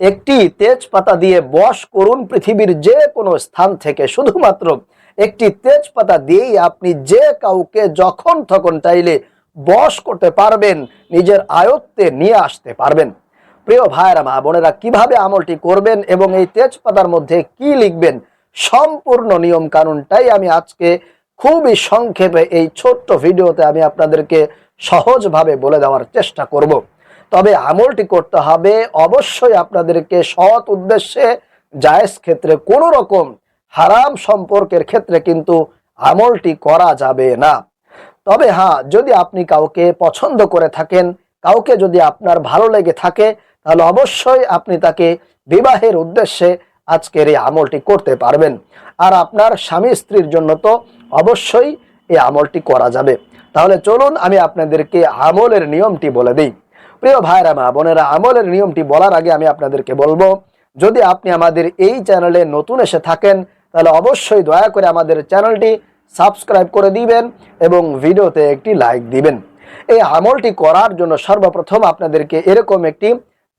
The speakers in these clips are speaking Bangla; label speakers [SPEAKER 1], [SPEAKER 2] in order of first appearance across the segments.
[SPEAKER 1] একটি তেজপাতা দিয়ে বশ করুন পৃথিবীর যে কোনো স্থান থেকে। শুধুমাত্র একটি তেজপাতা দিয়েই আপনি যে কাউকে যখন তখন চাইলে বশ করতে পারবেন, নিজের আয়ত্তে নিয়ে আসতে পারবেন। প্রিয় ভাইরা মা বোনেরা, কীভাবে আমলটি করবেন এবং এই তেজপাতার মধ্যে কি লিখবেন সম্পূর্ণ নিয়ম কানুনটাই আমি আজকে খুবই সংক্ষেপে এই ছোট্ট ভিডিওতে আমি আপনাদেরকে সহজভাবে বলে দেওয়ার চেষ্টা করব। তবে আমলটি করতে হবে। অবশ্যই আপনাদেরকে সৎ উদ্দেশ্যে জায়েজ ক্ষেত্রে কোনো রকম হারাম সম্পর্কের ক্ষেত্রে কিন্তু আমলটি করা যাবে না। তবে হ্যাঁ যদি আপনি কাউকে পছন্দ করে থাকেন, কাউকে যদি আপনার ভালো লেগে থাকে, তাহলে অবশ্যই আপনি তাকে বিবাহের উদ্দেশ্যে আজকের এই আমলটি করতে পারবেন। আর আপনার স্বামী স্ত্রীর জন্য তো অবশ্যই এই আমলটি করা যাবে। তাহলে চলুন আমি আপনাদেরকে আমলের নিয়মটি বলে দিই। প্রিয় ভাইরা মা বোনেরা, আমলের নিয়মটি বলার আগে আমি আপনাদেরকে বলব, যদি আপনি আমাদের এই চ্যানেলে নতুন এসে থাকেন, তাহলে অবশ্যই দয়া করে আমাদের চ্যানেলটি সাবস্ক্রাইব করে দিবেন এবং ভিডিওতে একটি লাইক দিবেন। এই আমলটি করার জন্য সর্বপ্রথম আপনাদেরকে এরকম একটি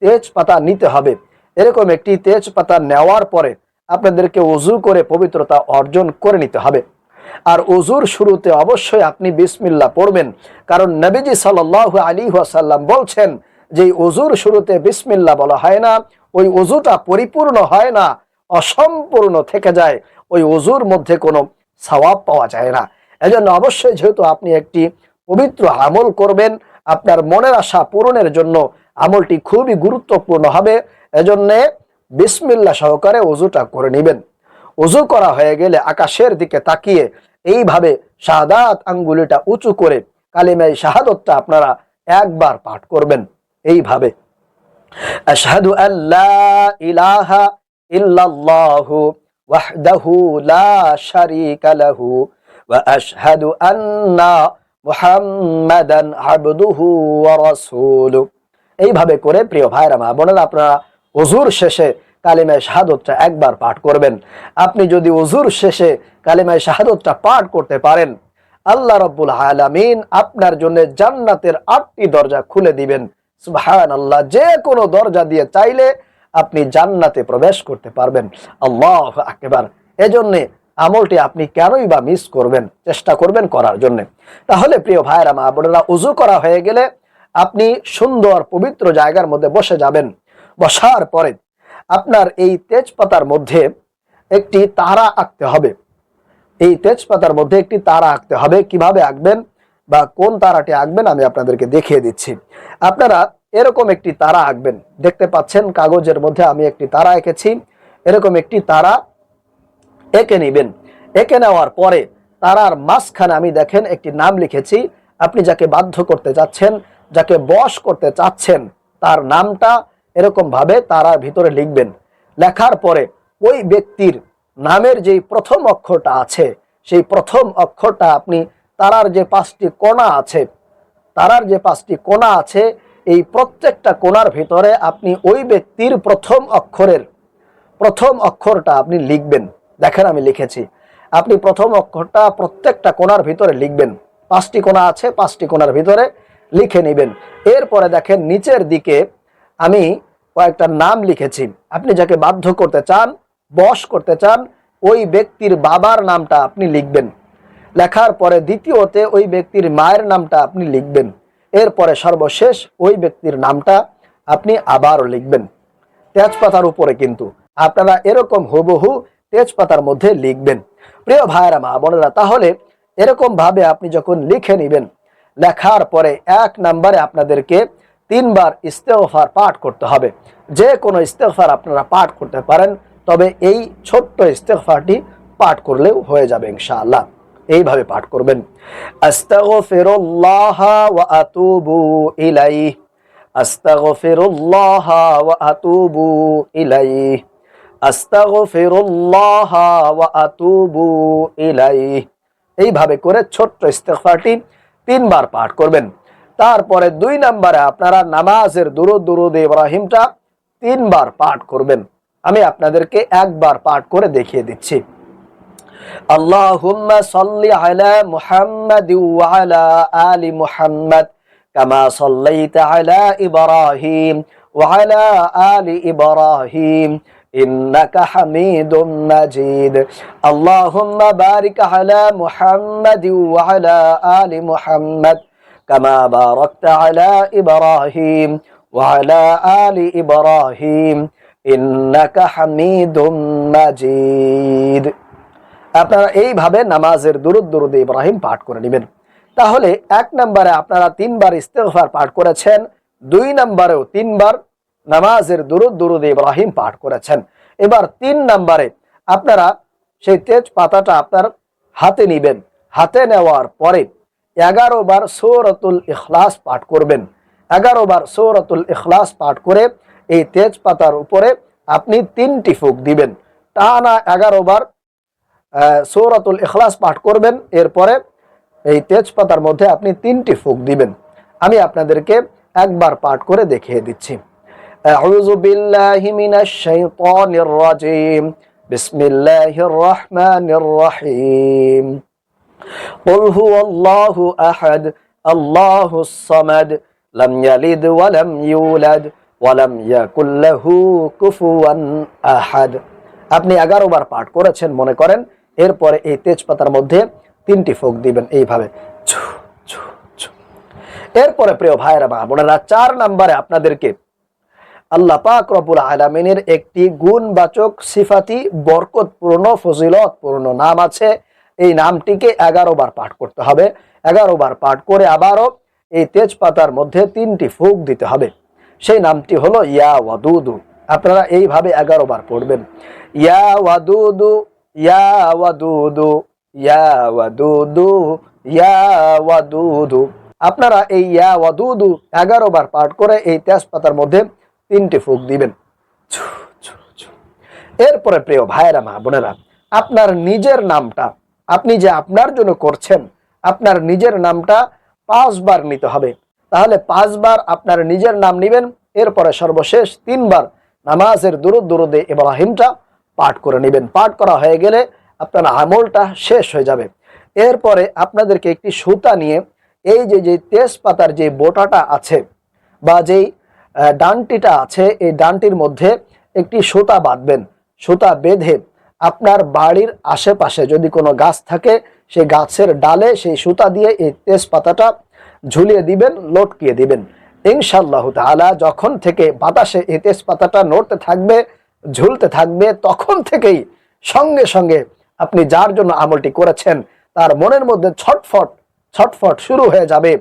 [SPEAKER 1] তেজপাতা নিতে হবে। এরকম একটি তেজপাতা নেওয়ার পরে আপনাদেরকে উজু করে পবিত্রতা অর্জন করে নিতে হবে। আর উজুর শুরুতে অবশ্যই আপনি বিসমিল্লা পড়বেন। কারণ নবীজি সাল আলী ওয়াসাল্লাম বলছেন যে উজুর শুরুতে বিসমিল্লা বলা হয় না, ওই উজুটা পরিপূর্ণ হয় না, অসম্পূর্ণ থেকে যায়, ওই উজুর মধ্যে কোনো সওয়াব পাওয়া যায় না। এজন্য অবশ্যই যেহেতু আপনি একটি পবিত্র আমল করবেন, আপনার মনের আশা পূরণের জন্য আমলটি খুবই গুরুত্বপূর্ণ হবে, এজন্যে বিসমিল্লা সহকারে উজুটা করে নেবেন। উজু করা হয়ে গেলে আকাশের দিকে তাকিয়ে এইভাবে শাহাদাত আঙ্গুলিটা উঁচু করে কালিমাই শাহাদতটা আপনারা একবার পাঠ করবেন। এইভাবে। আশহাদু আল্লা ইলাহা ইল্লাল্লাহু লা এইভাবে করে প্রিয় ভাইরা মা বোনেরা, আপনারা ওজুর শেষে কালিমায় শাহাদতটা একবার পাঠ করবেন। আপনি যদি ওজুর শেষে কালিমায় শাহাদতটা পাঠ করতে পারেন, আল্লাহ রব্বুল আলামিন আপনার জন্য জান্নাতের আটটি দরজা খুলে দিবেন। সুবহান আল্লাহ যে কোনো দরজা দিয়ে চাইলে আপনি জান্নাতে প্রবেশ করতে পারবেন। আল্লাহ একেবার এজন্যে আমলটি আপনি কেনই বা মিস করবেন? চেষ্টা করবেন করার জন্য। তাহলে প্রিয় ভাইরা মা বোনেরা উজু করা হয়ে গেলে আপনি সুন্দর পবিত্র জায়গার মধ্যে বসে যাবেন। বসার পরে আপনার এই তেজপাতার মধ্যে একটি তারা আঁকতে হবে। এই তেজপাতার মধ্যে একটি তারা আঁকতে হবে। কীভাবে আঁকবেন বা কোন তারাটি আঁকবেন আমি আপনাদেরকে দেখিয়ে দিচ্ছি। আপনারা এরকম একটি তারা আঁকবেন। দেখতে পাচ্ছেন কাগজের মধ্যে আমি একটি তারা এঁকেছি। এরকম একটি তারা এঁকে নেবেন। এঁকে নেওয়ার পরে তারার মাঝখানে আমি দেখেন একটি নাম লিখেছি। আপনি যাকে বাধ্য করতে যাচ্ছেন, যাকে বশ করতে চাচ্ছেন, তার নামটা এরকম ভাবে তারার ভিতরে লিখবেন। লেখার পরে ওই ব্যক্তির নামের যেই প্রথম অক্ষরটা আছে, সেই প্রথম অক্ষরটা আপনি তারার যে পাঁচটি কোণা আছে, তারার যে পাঁচটি কোণা আছে, এই প্রত্যেকটা কোণার ভিতরে আপনি ওই ব্যক্তির প্রথম অক্ষরের, প্রথম অক্ষরটা আপনি লিখবেন। দেখেন আমি লিখেছি। আপনি প্রথম অক্ষরটা প্রত্যেকটা কোণার ভিতরে লিখবেন। পাঁচটি কোণা আছে, পাঁচটি কোণার ভিতরে লিখে নেবেন। এরপরে দেখেন নিচের দিকে আমি কয়েকটা নাম লিখেছি। আপনি যাকে বাধ্য করতে চান, বশ করতে চান, ওই ব্যক্তির বাবার নামটা আপনি লিখবেন। লেখার পরে দ্বিতীয়তে ওই ব্যক্তির মায়ের নামটা আপনি লিখবেন। এরপরে সর্বশেষ ওই ব্যক্তির নামটা আপনি আবারও লিখবেন। তেজপাতার উপরে কিন্তু আপনারা এরকম হুবহু তেজপাতার মধ্যে লিখবেন। প্রিয় ভাইরা মা বোনেরা, তাহলে এরকম ভাবে আপনি যখন লিখে নেবেন, লেখার পরে এক নম্বরে আপনাদেরকে তিনবার ইস্তেফার পাঠ করতে হবে। যে কোনো ইস্তেফার আপনারা পাঠ করতে পারেন, তবে এই ছোট্ট ইস্তেফারটি পাঠ করলেও হয়ে যাবে ইনশাআল্লাহ। এইভাবে পাঠ করবেন। ওয়া আতুবু ওয়া আতুবু ওয়া আতুবু এইভাবে করে ছোট্ট ইস্তেগফারটি তিনবার পাঠ করবেন। তারপরে দুই নম্বরে আপনারা নামাজের দুরুদ দুরুদ ইব্রাহিমটা তিনবার পাঠ করবেন আমি আপনাদেরকে একবার পাঠ করে দেখিয়ে দিচ্ছি আল্লাহুম্মা সাল্লি আলা মুহাম্মাদ ওয়া আলা আলি মুহাম্মাদ কামা সাল্লাইতা আলা ইব্রাহিম وعلى آل إبراهيم إنك حميد مجيد اللهم بارك على محمد وعلى آل محمد كما باركت على إبراهيم وعلى آل إبراهيم إنك حميد مجيد আপনারা এইভাবে নামাজের দুরুদ দুরুদ ইব্রাহিম পাঠ করে নেবেন তাহলে এক নম্বরে আপনারা তিনবার ইস্তেগফার পাঠ করেছেন দুই নম্বরেও তিনবার নামাজের দুরুদ দুরুদ ইব্রাহিম পাঠ করেছেন এবার তিন নম্বরে আপনারা সেই তেজ পাতাটা আপনার হাতে নিবেন হাতে নেওয়ার পরে এগারো বার সৌরতুল ইখলাস পাঠ করবেন এগারো বার সৌরতুল ইখলাস পাঠ করে এই তেজ পাতার উপরে আপনি তিনটি ফুক দিবেন টানা এগারো বার সৌরাতুল ইখলাস পাঠ করবেন এরপরে এই তেজপাতার মধ্যে আপনি তিনটি ফুক দিবেন আমি আপনাদেরকে একবার পাঠ করে দেখিয়ে দিচ্ছি أعوذ بالله من الشيطان الرجيم بسم الله الرحمن الرحيم قل هو الله أحد الله الصمد لم يلد ولم يولد ولم يكن له كفوا أحد আপনি এগারো বার পাঠ করেছেন মনে করেন এরপরে এই তেজপাতার মধ্যে তিনটি ফোক দিবেন এইভাবে ছু, ছু, ছু। এরপরে প্রিয় ভাইয়েরা বা বোনেরা চার নাম্বারে আপনাদেরকে আল্লাহ পাক রবুল আলমিনের একটি গুণবাচক সিফাতি বরকতপূর্ণ ফজিলতপূর্ণ নাম আছে এই নামটিকে এগারো বার পাঠ করতে হবে। এগারো বার পাঠ করে আবারও এই তেজপাতার মধ্যে তিনটি ফুক দিতে হবে। সেই নামটি হলো ইয়া ওয়াদুদু। আপনারা এইভাবে এগারো বার পড়বেন। ইয়া ওয়াদুদু ইয়া ওয়াদুদু ইয়া ওয়াদুদু ইয়া ওয়াদুদু। আপনারা এই ইয়া ওয়াদুদু এগারো বার পাঠ করে এই তেজপাতার মধ্যে তিনটি ফুক দিবেন। এরপরে প্রিয় ভাইরা মা বোনেরা, আপনার নিজের নামটা আপনি যে আপনার জন্য করছেন, আপনার নিজের নামটা পাঁচবার নিতে হবে। তাহলে পাঁচবার আপনার নিজের নাম নিবেন, এরপরে সর্বশেষ তিনবার নামাজের দুরুদ দুরুদে ইব্রাহিমটা পাঠ করে নেবেন। পাঠ করা হয়ে গেলে আপনার আমলটা শেষ হয়ে যাবে। এরপরে আপনাদেরকে একটি সুতা নিয়ে এই যে যে তেজপাতার যে বোটাটা আছে বা যেই ডানটিটা আছে, এই ডানটির মধ্যে একটি সুতা বাঁধবেন। সুতা বেঁধে আপনার বাড়ির আশেপাশে যদি কোনো গাছ থাকে, সেই গাছের ডালে সেই সুতা দিয়ে এই তেজপাতাটা ঝুলিয়ে দিবেন, লটকিয়ে দিবেন। ইনশাল্লাহ তাআলা যখন থেকে বাতাসে এই তেজপাতাটা নড়তে থাকবে, ঝুলতে থাকবে, তখন থেকেই সঙ্গে সঙ্গে আপনি যার জন্য আমলটি করেছেন, তার মনের মধ্যে ছটফট ছটফট শুরু হয়ে যাবে।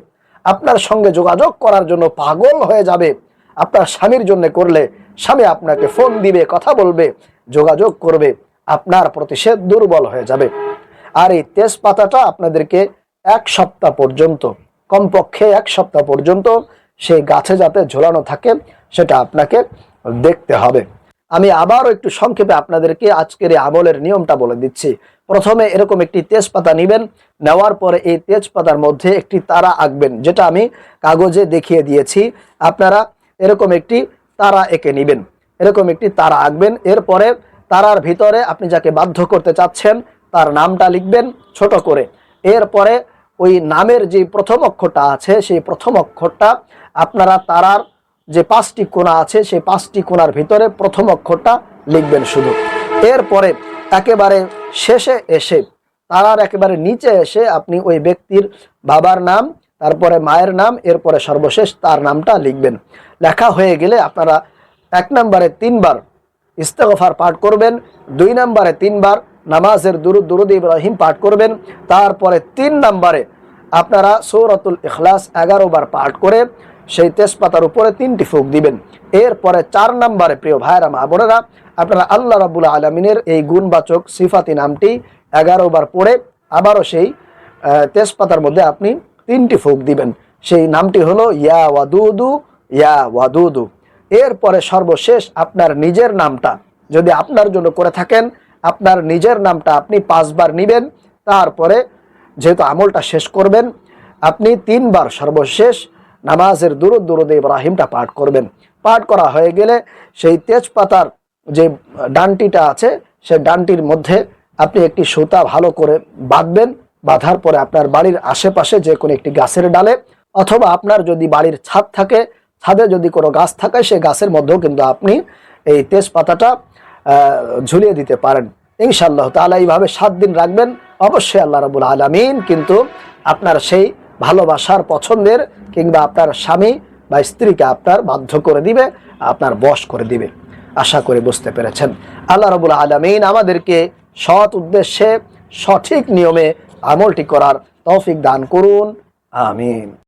[SPEAKER 1] আপনার সঙ্গে যোগাযোগ করার জন্য পাগল হয়ে যাবে। আপনার স্বামীর জন্য করলে স্বামী আপনাকে ফোন দিবে, কথা বলবে, যোগাযোগ করবে। আপনার প্রতি সে দুর্বল হয়ে যাবে। আর এই তেজপাতাটা আপনাদেরকে এক সপ্তাহ পর্যন্ত, কমপক্ষে এক সপ্তাহ পর্যন্ত সেই গাছে যাতে ঝোলানো থাকে, সেটা আপনাকে দেখতে হবে। আমি আবারও একটু সংক্ষেপে আপনাদেরকে আজকের এই আমলের নিয়মটা বলে দিচ্ছি। প্রথমে এরকম একটি তেজপাতা নেবেন, নেওয়ার পরে এই তেজপাতার মধ্যে একটি তারা আঁকবেন, যেটা আমি কাগজে দেখিয়ে দিয়েছি। আপনারা এরকম একটি তারা এঁকে নেবেন। এরকম একটি তারা আঁকবেন, এরপরে তারার ভিতরে আপনি যাকে বাধ্য করতে চাচ্ছেন, তার নামটা লিখবেন ছোট করে। এরপরে ওই নামের যে প্রথম অক্ষরটা আছে, সেই প্রথম অক্ষরটা আপনারা তারার যে পাঁচটি কোণা আছে, সেই পাঁচটি কোণার ভিতরে প্রথম অক্ষরটা লিখবেন শুধু। এরপরে একেবারে শেষে এসে, তারার একেবারে নিচে এসে আপনি ওই ব্যক্তির বাবার নাম, তারপরে মায়ের নাম, এরপরে সর্বশেষ তার নামটা লিখবেন। লেখা হয়ে গেলে আপনারা এক নম্বরে তিনবার ইস্তেগফার পাঠ করবেন, দুই নম্বরে তিনবার নামাজের দুরুদ দুরুদ ইব্রাহিম পাঠ করবেন, তারপরে তিন নম্বরে আপনারা সৌরাতুল ইখলাস এগারো বার পাঠ করে সেই তেজপাতার উপরে তিনটি ফুক দিবেন। এরপরে চার নম্বরে প্রিয় ভাইরা মা বোনেরা, আপনারা আল্লাহ রাবুল আলমিনের এই গুণবাচক সিফাতি নামটি এগারো বার পড়ে আবারও সেই তেজপাতার মধ্যে আপনি তিনটি ফুক দিবেন। সেই নামটি হলো ইয়া ওয়াদুদু ইয়া ওয়াদুদু। এরপরে সর্বশেষ আপনার নিজের নামটা। যদি আপনার জন্য করে থাকেন, আপনার নিজের নামটা আপনি পাঁচবার নিবেন, তারপরে যেহেতু আমলটা শেষ করবেন, আপনি তিনবার সর্বশেষ নামাজের দুরুদ দুরুদ ইব্রাহিমটা পাঠ করবেন। পাঠ করা হয়ে গেলে সেই তেজপাতার যে ডানটিটা আছে, সে ডানটির মধ্যে আপনি একটি সুতা ভালো করে বাঁধবেন। বাঁধার পরে আপনার বাড়ির আশেপাশে যে কোনো একটি গাছের ডালে, অথবা আপনার যদি বাড়ির ছাদ থাকে ছাদে যদি কোনো গাছ থাকে সেই গাছের মধ্যেও কিন্তু আপনি এই তেজপাতাটা ঝুলিয়ে দিতে পারেন। ইনশাআল্লাহ তাআলা এইভাবে সাত দিন রাখবেন। অবশ্যই আল্লাহ রাবুল আলামিন কিন্তু আপনার সেই ভালোবাসার পছন্দের কিংবা আপনার স্বামী বা স্ত্রীকে আপনার বাধ্য করে দিবে, আপনার বশ করে দিবে। আশা করে বুঝতে পেরেছেন। আল্লাহ রবুল আলমিন আমাদেরকে সৎ উদ্দেশ্যে সঠিক নিয়মে আমলটি করার তৌফিক দান করুন। আমিন।